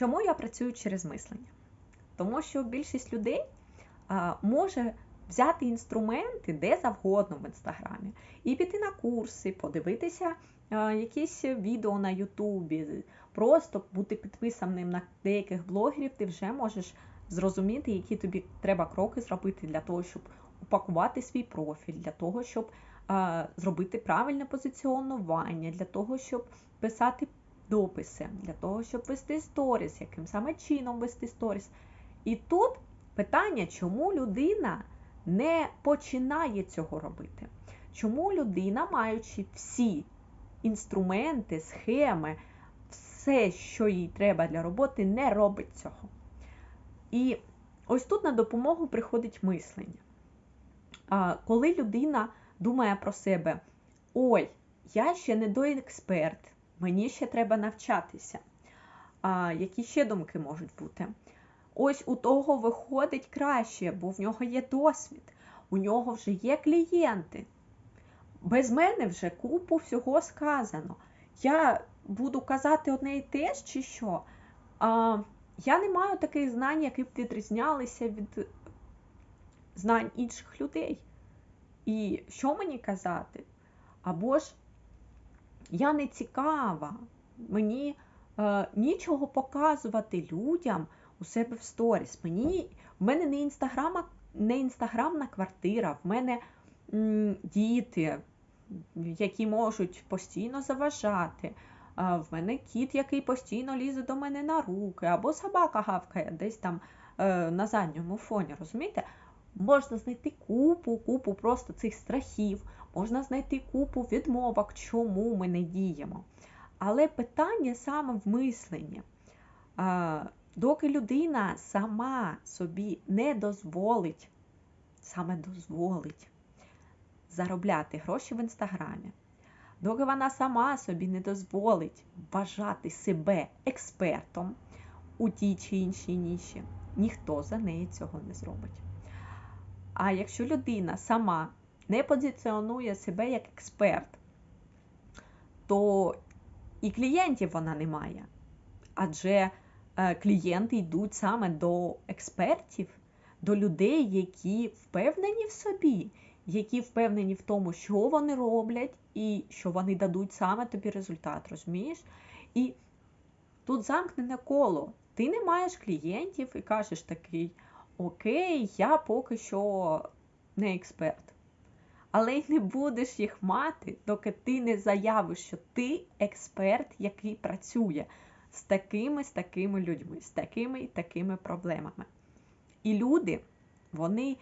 Чому я працюю через мислення? Тому що більшість людей може взяти інструменти де завгодно в інстаграмі і піти на курси, подивитися якісь відео на Ютубі, просто бути підписаним на деяких блогерів, ти вже можеш зрозуміти, які тобі треба кроки зробити для того, щоб упакувати свій профіль, для того, щоб зробити правильне позиціонування, для того, щоб писати дописи, для того, щоб вести сторіс, яким саме чином вести сторіс. І тут питання, чому людина не починає цього робити? Чому людина, маючи всі інструменти, схеми, все, що їй треба для роботи, не робить цього? І ось тут на допомогу приходить мислення. Коли людина думає про себе, ой, я ще не доексперт, мені ще треба навчатися. А, Які ще думки можуть бути? Ось у того виходить краще, бо в нього є досвід, у нього вже є клієнти. Без мене вже купу всього сказано. Я буду казати одне і те ж, чи що. А, Я не маю таких знань, які б відрізнялися від знань інших людей. І що мені казати? Або ж я не цікава, мені е, нічого показувати людям у себе в сторіс. Мені, В мене не інстаграма, не інстаграмна квартира, в мене м, діти, які можуть постійно заважати. В мене кіт, який постійно лізе до мене на руки, або собака гавкає десь там е, на задньому фоні. розумієте? Можна знайти купу, купу просто цих страхів, можна знайти купу відмовок, чому ми не діємо. Але питання саме в мисленні. Доки людина сама собі не дозволить, саме дозволить заробляти гроші в інстаграмі, доки вона сама собі не дозволить вважати себе експертом у тій чи іншій ніші, ніхто за неї цього не зробить. А якщо людина сама не позиціонує себе як експерт, то і клієнтів вона не має. Адже е, клієнти йдуть саме до експертів, до людей, які впевнені в собі, які впевнені в тому, що вони роблять, і що вони дадуть саме тобі результат, розумієш? І тут замкнене коло. Ти не маєш клієнтів і кажеш такий окей, я поки що не експерт. Але й не будеш їх мати, доки ти не заявиш, що ти експерт, який працює з такими з такими людьми, з такими і такими проблемами. І люди, вони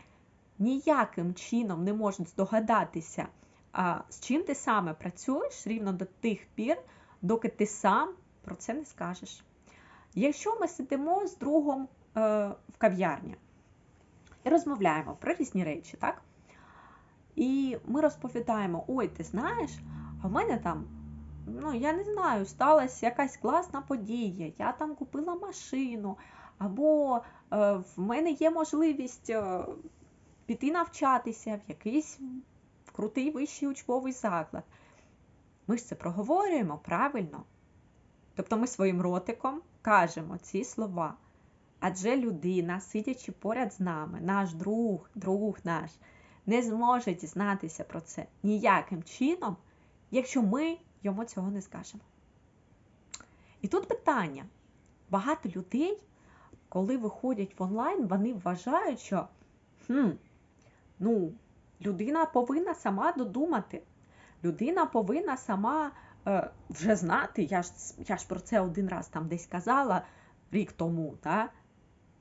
ніяким чином не можуть здогадатися, а з чим ти саме працюєш рівно до тих пір, доки ти сам про це не скажеш. Якщо ми сидимо з другом е, в кав'ярні, і розмовляємо про різні речі, так? І ми розповідаємо: ой, ти знаєш, а в мене там, ну, я не знаю, сталася якась класна подія, я там купила машину, або е, в мене є можливість е, піти навчатися в якийсь крутий вищий учбовий заклад. Ми ж це проговорюємо правильно. Тобто ми своїм ротиком кажемо ці слова. Адже людина, сидячи поряд з нами, наш друг, друг наш, не зможе дізнатися про це ніяким чином, якщо ми йому цього не скажемо. І тут питання: багато людей, коли виходять в онлайн, вони вважають, що хм, ну, людина повинна сама додумати. Людина повинна сама е, вже знати. Я ж я ж про це один раз там десь казала рік тому. Та?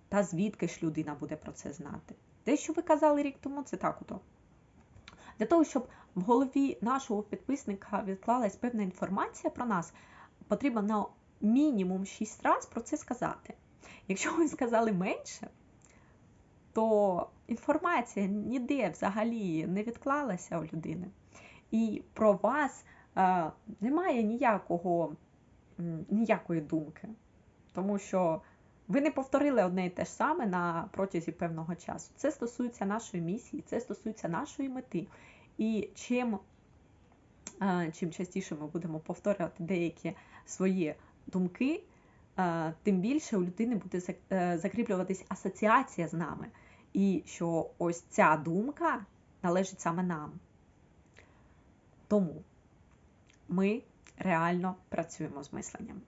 Та звідки ж людина буде про це знати? Те, що ви казали рік тому, це так ото. Для того, щоб в голові нашого підписника відклалась певна інформація про нас, потрібно на мінімум 6 разів про це сказати. Якщо ви сказали менше, то інформація ніде взагалі не відклалася у людини. І про вас е, немає ніякого, ніякої думки. Тому що ви не повторили одне і те ж саме на протязі певного часу. Це стосується нашої місії, це стосується нашої мети. І чим чим частіше ми будемо повторювати деякі свої думки, е, тим більше у людини буде е, закріплюватись асоціація з нами. І що ось ця думка належить саме нам. Тому ми реально працюємо з мисленням.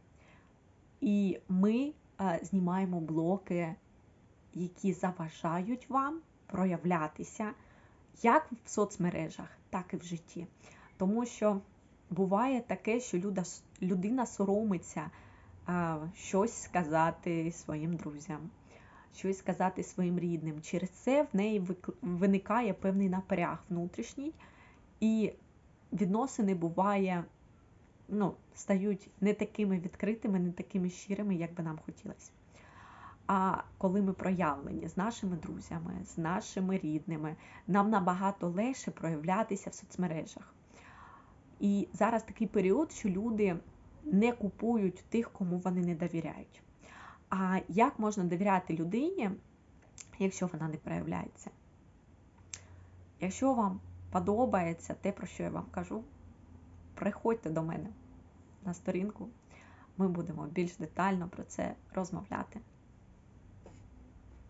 І ми е, знімаємо блоки, які заважають вам проявлятися як в соцмережах, так і в житті. Тому що буває таке, що людина соромиться е, щось сказати своїм друзям, щось сказати своїм рідним. Через це в неї виникає певний напряг внутрішній, і відносини буває, ну, стають не такими відкритими, не такими щирими, як би нам хотілося. А коли ми проявлені з нашими друзями, з нашими рідними, нам набагато легше проявлятися в соцмережах. І зараз такий період, що люди не купують тих, кому вони не довіряють. А як можна довіряти людині, якщо вона не проявляється? Якщо вам подобається те, про що я вам кажу, приходьте до мене на сторінку. Ми будемо більш детально про це розмовляти.